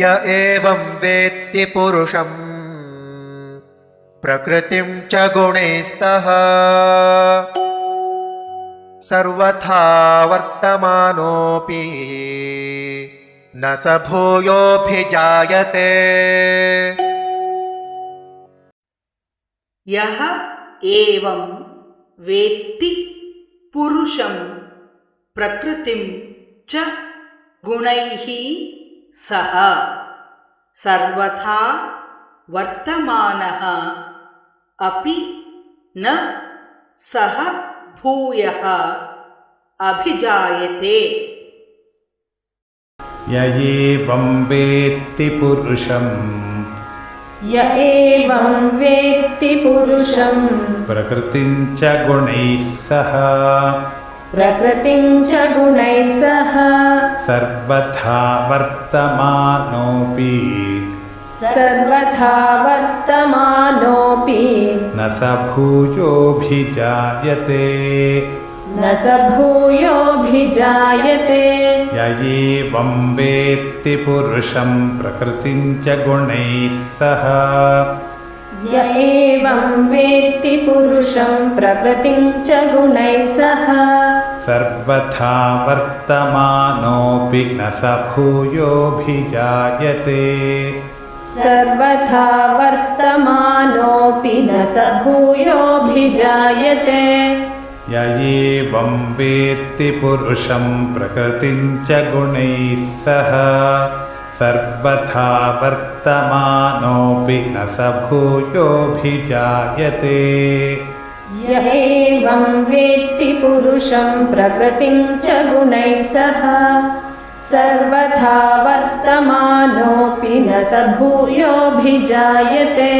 य एवं वेत्ति पुरुषम्। प्रकृतिं च गुणैः सह। सर्वथा वर्तमानोऽपि न स भूयोऽभिजायते। यः एवं वेत्ति पुरुषं प्रकृतिं च गुणैः सह सर्वथा वर्तमानः। अपि न सः भूयः। अभिजायते। य एवं वेत्ति पुरुषम्। य एवं वेत्ति पुरुषं प्रकृतिं च गुणैः सह प्रकृतिं च गुणैः सह सर्वथा वर्तमानोऽपि सर्वथा वर्तमानोऽपि न स भूयोऽभिजायते। न स भूयोऽभिजायते। य एवं वेत्ति पुरुषं प्रकृतिं च गुणैः सह य एवं वेत्ति पुरुषं प्रकृतिं च गुणैः सह। सर्वथा वर्तमानोऽपि न स भूयोऽभिजायते सर्वथा वर्तमानोऽपि न स भूयोऽभिजायते य एवं वेत्ति पुरुषं प्रकृतिं च गुणैः सह सर्वथा वर्तमानोऽपि न स भूयोऽभिजायते। य एवं वेत्ति पुरुषं प्रकृतिं च गुणैः सह सर्वथा वर्तमानोऽपि न स भूयोऽभिजायते